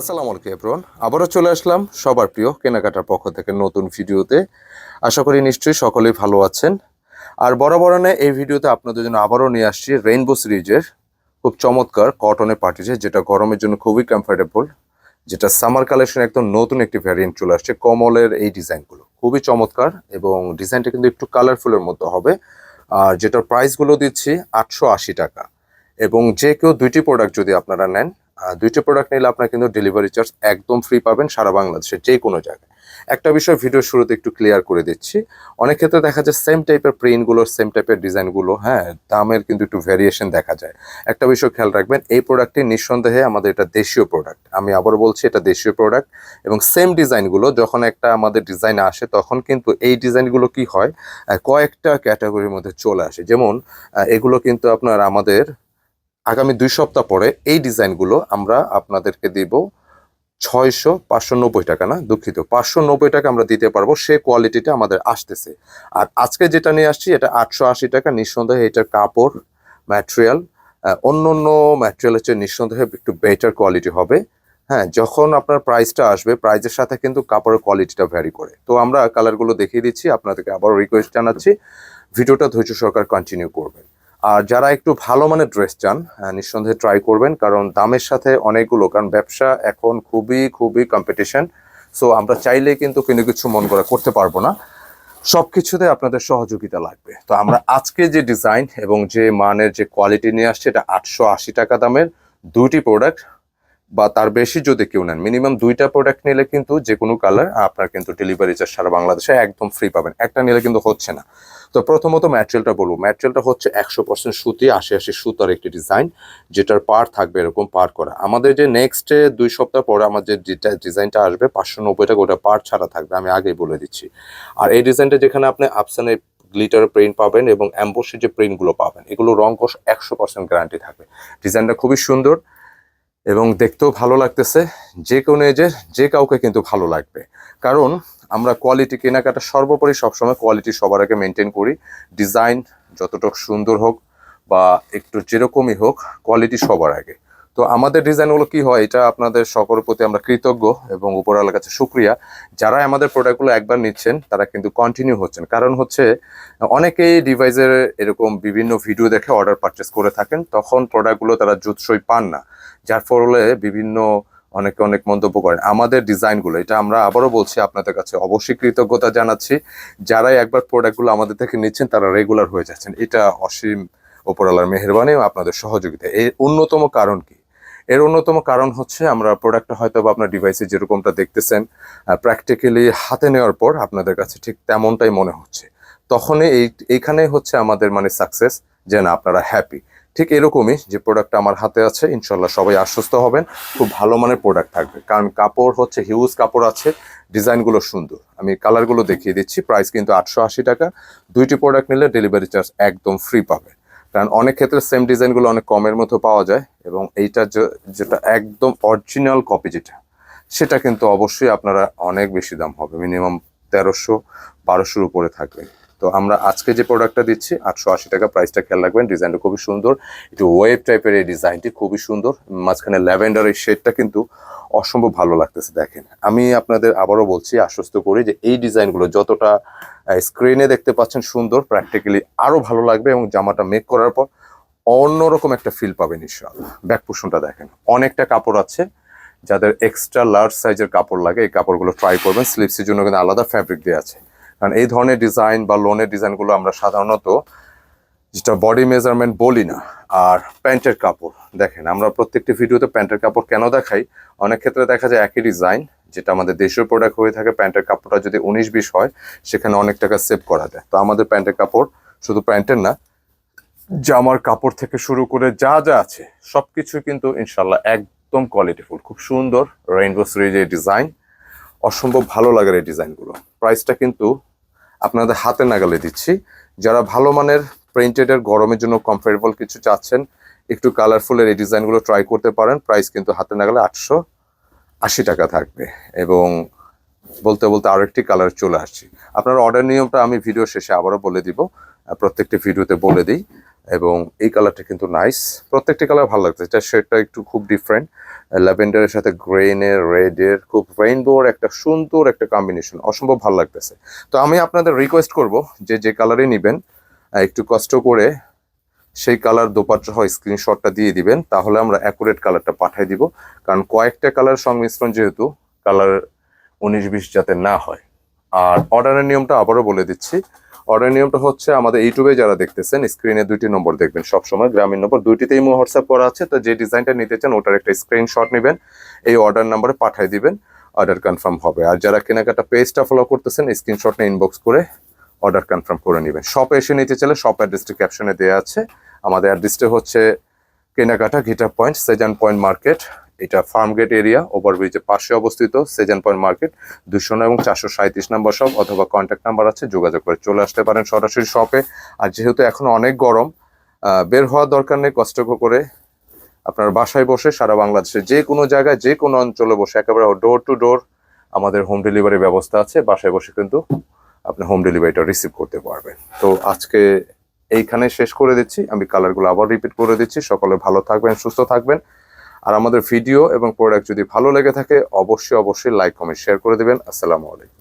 আসসালামু আলাইকুম এভরিওয়ান আবারও চলে আসলাম সবার প্রিয় কেনাকাটার পক্ষ থেকে নতুন ভিডিওতে। আশা করি নিশ্চয়ই সকলেই ভালো আছেন। আর বরাবরণে এই ভিডিওতে আপনাদের জন্য আবারও নিয়ে আসছি রেইনবো সিরিজের খুব চমৎকার কটনের পার্টিছে যেটা গরমের জন্য খুবই কমফোর্টেবল যেটা সামার কালেকশন একদম নতুন একটি ভ্যারিয়েন্ট চলে আসছে কমলের এই ডিজাইনগুলো। খুবই চমৎকার এবং ডিজাইনটা কিন্তু একটু কালারফুলের মধ্যে হবে। আর যেটার প্রাইসগুলো দিচ্ছি আটশো আশি টাকা। এবং যে কেউ দুইটি প্রোডাক্ট যদি আপনারা নেন দুইটি প্রোডাক্ট নিলে আপনার কিন্তু ডেলিভারি চার্জ একদম ফ্রি পাবেন সারা বাংলাদেশের যে কোনো জায়গায়। একটা বিষয় ভিডিওর শুরুতে একটু ক্লিয়ার করে দিচ্ছি। অনেক ক্ষেত্রে দেখা যায় সেম টাইপের প্রিন্টগুলো সেম টাইপের ডিজাইনগুলো হ্যাঁ দামের কিন্তু একটু ভ্যারিয়েশন দেখা যায়। একটা বিষয় খেয়াল রাখবেন, এই প্রোডাক্টটি নিঃসন্দেহে আমাদের এটা দেশীয় প্রোডাক্ট আমি আবার বলছি, এটা দেশীয় প্রোডাক্ট এবং সেম ডিজাইনগুলো যখন একটা আমাদের ডিজাইন আসে, তখন কিন্তু এই ডিজাইনগুলো কি হয় কয়েকটা ক্যাটাগরির মধ্যে চলে আসে। যেমন এগুলো কিন্তু আপনার আমাদের আগামী দুই সপ্তাহ পরে এই ডিজাইনগুলো আমরা আপনাদেরকে দিব ছয়শো পাঁচশো নব্বই টাকা, না? দুঃখিত। পাঁচশো নব্বই টাকা আমরা দিতে পারব, সে কোয়ালিটিটা আমাদের আসতেছে। আর আজকে যেটা নিয়ে আসছি, এটা আটশো আশি টাকা, নিঃসন্দেহে এটার কাপড় ম্যাটেরিয়াল অন্য অন্য ম্যাটেরিয়ালের চেয়ে নিঃসন্দেহে একটু বেটার কোয়ালিটি হবে। হ্যাঁ যখন আপনার প্রাইসটা আসবে প্রাইসের সাথে কিন্তু কাপড়ের কোয়ালিটিটা ভ্যারি করে। তো আমরা কালারগুলো দেখিয়ে দিচ্ছি, আপনাদেরকে আবার রিকোয়েস্ট জানাচ্ছি। ভিডিওটা ধৈর্য সরকার কন্টিনিউ করবেন। আর যারা একটু ভালো মানের ড্রেস চান নিঃসন্দেহে ট্রাই করবেন, কারণ দামের সাথে অনেকগুলো, কারণ ব্যবসা এখন খুবই খুবই কম্পিটিশন সো আমরা চাইলে কিন্তু কোনো কিছু মন করা করতে পারব না। সব কিছুতে আপনাদের সহযোগিতা লাগবে। তো আমরা আজকে যে ডিজাইন এবং যে মানের যে কোয়ালিটি নিয়ে আসছে, এটা আটশো আশি টাকা দামের দুটি প্রোডাক্ট বা তার বেশি যদি কেউ নেন মিনিমাম দুইটা প্রোডাক্ট নিলে কিন্তু যে কোনো কালার আপনার কিন্তু ডেলিভারি চার্জ সারা বাংলাদেশে একদম ফ্রি পাবেন। একটা নিলে কিন্তু হচ্ছে না। তো প্রথমত ম্যাটেরিয়ালটা বলব। ম্যাটেরিয়ালটা হচ্ছে একশো পার্সেন্ট সুতি, আশি আশি সুতার একটি ডিজাইন যেটার পার থাকবে এরকম পার করা। আমাদের যে নেক্সট দুই সপ্তাহ পরে আমাদের যেটা ডিজাইনটা আসবে, পাঁচশো নব্বই টাকা ওটা পার ছাড়া থাকবে, আমি আগেই বলে দিচ্ছি। আর এই ডিজাইনটা যেখানে আপনি আপসানে গ্লিটার প্রিন্ট পাবেন এবং অ্যাম্বোসের যে প্রিন্টগুলো পাবেন, এগুলো রং কোষ একশো পার্সেন্ট গ্যারান্টি থাকবে। ডিজাইনটা খুবই সুন্দর। এবং দেখতেও ভালো লাগতেছে, যে কোনো এজের যে কাউকে কিন্তু ভালো লাগবে। কারণ আমরা কোয়ালিটি কেনাকাটা সর্বোপরি সবসময় কোয়ালিটি সবার আগে মেনটেন করি। ডিজাইন যতটুক সুন্দর হোক বা একটু যেরকমই হোক কোয়ালিটি সবার আগে। তো আমাদের ডিজাইনগুলো কি হয়? এটা আপনাদের সকলের প্রতি আমরা কৃতজ্ঞ এবং উপরওয়ালার কাছে শুক্রিয়া। যারা আমাদের প্রোডাক্টগুলো একবার নিচ্ছেন, তারা কিন্তু কন্টিনিউ হচ্ছেন। কারণ হচ্ছে, অনেকেই ডিভাইসের এরকম বিভিন্ন ভিডিও দেখে অর্ডার পারচেস করে থাকেন, তখন প্রোডাক্টগুলো তারা জুৎসই পান না। যার ফলে বিভিন্ন অনেকে অনেক মন্তব্য করেন। আমাদের ডিজাইনগুলো এটা আমরা আবারও বলছি, আপনাদের কাছে অবশ্যই কৃতজ্ঞতা জানাচ্ছি। যারাই একবার প্রোডাক্টগুলো আমাদের থেকে নিচ্ছেন, তারা রেগুলার হয়ে যাচ্ছেন। এটা অসীম ওপরওয়ালার মেহরবানি আপনাদের সহযোগিতা। এর অন্যতম কারণ কি? এর অন্যতম কারণ হচ্ছে আমরা প্রোডাক্টটা হয়তো বা আপনার ডিভাইসে যেরকমটা দেখতেছেন প্র্যাকটিক্যালি হাতে নেওয়ার পর আপনাদের কাছে ঠিক তেমনটাই মনে হচ্ছে। তখনই এই, এইখানে হচ্ছে আমাদের মানে সাকসেস যে না, আপনারা হ্যাপি ঠিক এরকমই যে প্রোডাক্টটা আমার হাতে আছে, ইনশাল্লাহ সবাই আশ্বস্ত হবেন, খুব ভালো মানের প্রোডাক্ট থাকবে। কারণ কাপড় হচ্ছে হিউজ কাপড় আছে, ডিজাইনগুলো সুন্দর। আমি কালারগুলো দেখিয়ে দিচ্ছি প্রাইস কিন্তু আটশো আশি টাকা। দুইটি প্রোডাক্ট নিলে ডেলিভারি চার্জ একদম ফ্রি পাবে কারণ অনেক ক্ষেত্রে সেম ডিজাইনগুলো অনেক কমের মতো পাওয়া যায় এবং এইটা যেটা একদম অরিজিনাল কপি যেটা, সেটা কিন্তু অবশ্যই আপনারা অনেক বেশি দাম হবে মিনিমাম তেরোশো বারোশোর উপরে থাকবে। তো আমরা আজকে যে প্রোডাক্টটা দিচ্ছি, আটশো আশি টাকা প্রাইসটা খেয়াল রাখবেন ডিজাইনটা খুবই সুন্দর। একটু ওয়েব টাইপের এই ডিজাইনটি খুবই সুন্দর, মাঝখানে ল্যাভেন্ডার এই শেডটা কিন্তু অসম্ভব ভালো লাগতেছে, দেখেন। আমি আপনাদের আবারও বলছি, আশ্বস্ত করি যে এই ডিজাইনগুলো যতটা স্ক্রিনে দেখতে পাচ্ছেন সুন্দর প্র্যাকটিক্যালি আরও ভালো লাগবে এবং জামাটা মেক করার পর অন্যরকম একটা ফিল পাবেন, ইনশাআল্লাহ। ব্যাক পোষণটা দেখেন, অনেকটা কাপড় আছে, যাদের এক্সট্রা লার্জ সাইজের কাপড় লাগে, এই কাপড়গুলো ট্রাই করবেন। স্লিপসের জন্য কিন্তু আলাদা ফ্যাব্রিক দেওয়া আছে। কারণ এই ধরনের ডিজাইন বা লোনের ডিজাইনগুলো আমরা সাধারণত যেটা বডি মেজারমেন্ট বলি না, আর প্যান্টের কাপড়। দেখেন, আমরা প্রত্যেকটি ভিডিওতে প্যান্টের কাপড় কেন দেখাই? অনেক ক্ষেত্রে দেখা যায় একই ডিজাইন যেটা আমাদের দেশীয় প্রোডাক্ট হয়ে থাকে, প্যান্টের কাপড়টা যদি উনিশ বিশ হয়, সেখানে অনেক টাকা সেভ করা যায়। তো আমাদের প্যান্টের কাপড় শুধু প্যান্টের না, জামার কাপড় থেকে শুরু করে যা যা আছে সবকিছু কিন্তু ইনশাল্লাহ একদম কোয়ালিটিফুল খুব সুন্দর রেইনবো সিরিজের ডিজাইন অসম্ভব ভালো লাগার এই ডিজাইনগুলো প্রাইসটা কিন্তু আপনাদের হাতে নাগালে দিচ্ছি। যারা ভালো মানের প্রিন্টেডের গরমের জন্য কমফোর্টেবল কিছু চাচ্ছেন, একটু কালারফুলের এই ডিজাইনগুলো ট্রাই করতে পারেন। প্রাইস কিন্তু হাতে নাগালে আটশো আশি টাকা থাকবে। এবং বলতে বলতে আরও একটি কালার চলে আসছি। আপনার অর্ডার নিয়মটা আমি ভিডিও শেষে আবারও বলে দিব। প্রত্যেকটি ভিডিওতে বলে দিই। এবং এই কালারটা কিন্তু নাইস প্রত্যেকটি কালার ভালো লাগছে। এটা শেডটা একটু খুব ডিফারেন্ট ল্যাভেন্ডারের সাথে গ্রেনের রেডের খুব রেইনবোর একটা সুন্দর একটা কম্বিনেশন অসম্ভব ভালো লাগতেছে। তো আমি আপনাদের রিকোয়েস্ট করব যে যে কালারই নেবেন একটু কষ্ট করে সেই কালার দোপাট্টা হয় স্ক্রিনশটটা দিয়ে দিবেন, তাহলে আমরা অ্যাকুরেট কালারটা পাঠিয়ে দিব। কারণ কয়েকটা কালার সংমিশ্রণ যেহেতু কালার উনিশ বিশ যাতে না হয়। আর অর্ডারের নিয়মটা আবারও বলে দিচ্ছি। অর্ডার নিয়মটা হচ্ছে আমাদের ইউটিউবে যারা দেখতেছেন স্ক্রিনে দুইটি নম্বর দেখবেন সবসময়, গ্রামীণ নম্বর। দুইটিতেই মো হোয়াটসঅ্যাপ করা আছে, তো যে ডিজাইনটা নিতে চান, ওটার একটা স্ক্রিনশট নেবেন, এই অর্ডার নাম্বারে পাঠিয়ে দিবেন অর্ডার কনফার্ম হবে। আর যারা কেনাকাটা পেজটা ফলো করতেছেন স্ক্রিনশট নিয়ে ইনবক্স করে অর্ডার কনফার্ম করে নেবেন। শপে এসে নিতে চাইলে শপ অ্যাড্রেসটি ক্যাপশনে দেওয়া আছে। আমাদের অ্যাড্রেসটা হচ্ছে কেনাকাটা guitar point, Sezan point market. এটা ফার্ম গেট এরিয়া, ওভারব্রিজের পাশে অবস্থিত, সেজান পয়েন্ট মার্কেট, দুশো নয় এবং চারশো সাঁত্রিশ নাম্বার শপ অথবা কন্ট্যাক্ট নাম্বার আছে, যোগাযোগ করে চলে আসতে পারেন সরাসরি শপে। আর যেহেতু এখন অনেক গরম বের হওয়ার দরকার নেই, কষ্ট করে আপনার বাসায় বসে সারা বাংলাদেশে যে কোনো জায়গায়, যে কোনো অঞ্চলে বসে একেবারে ডোর টু ডোর আমাদের হোম ডেলিভারি ব্যবস্থা আছে, বাসায় বসে কিন্তু আপনি হোম ডেলিভারিটা রিসিভ করতে পারবেন। তো আজকে এইখানে শেষ করে দিচ্ছি। আমি কালারগুলো আবার রিপিট করে দিচ্ছি। সকলে ভালো থাকবেন, সুস্থ থাকবেন। আর আমাদের ভিডিও এবং প্রোডাক্ট যদি ভালো লেগে থাকে, অবশ্যই অবশ্যই লাইক কমেন্ট শেয়ার করে দেবেন। আসসালামু আলাইকুম।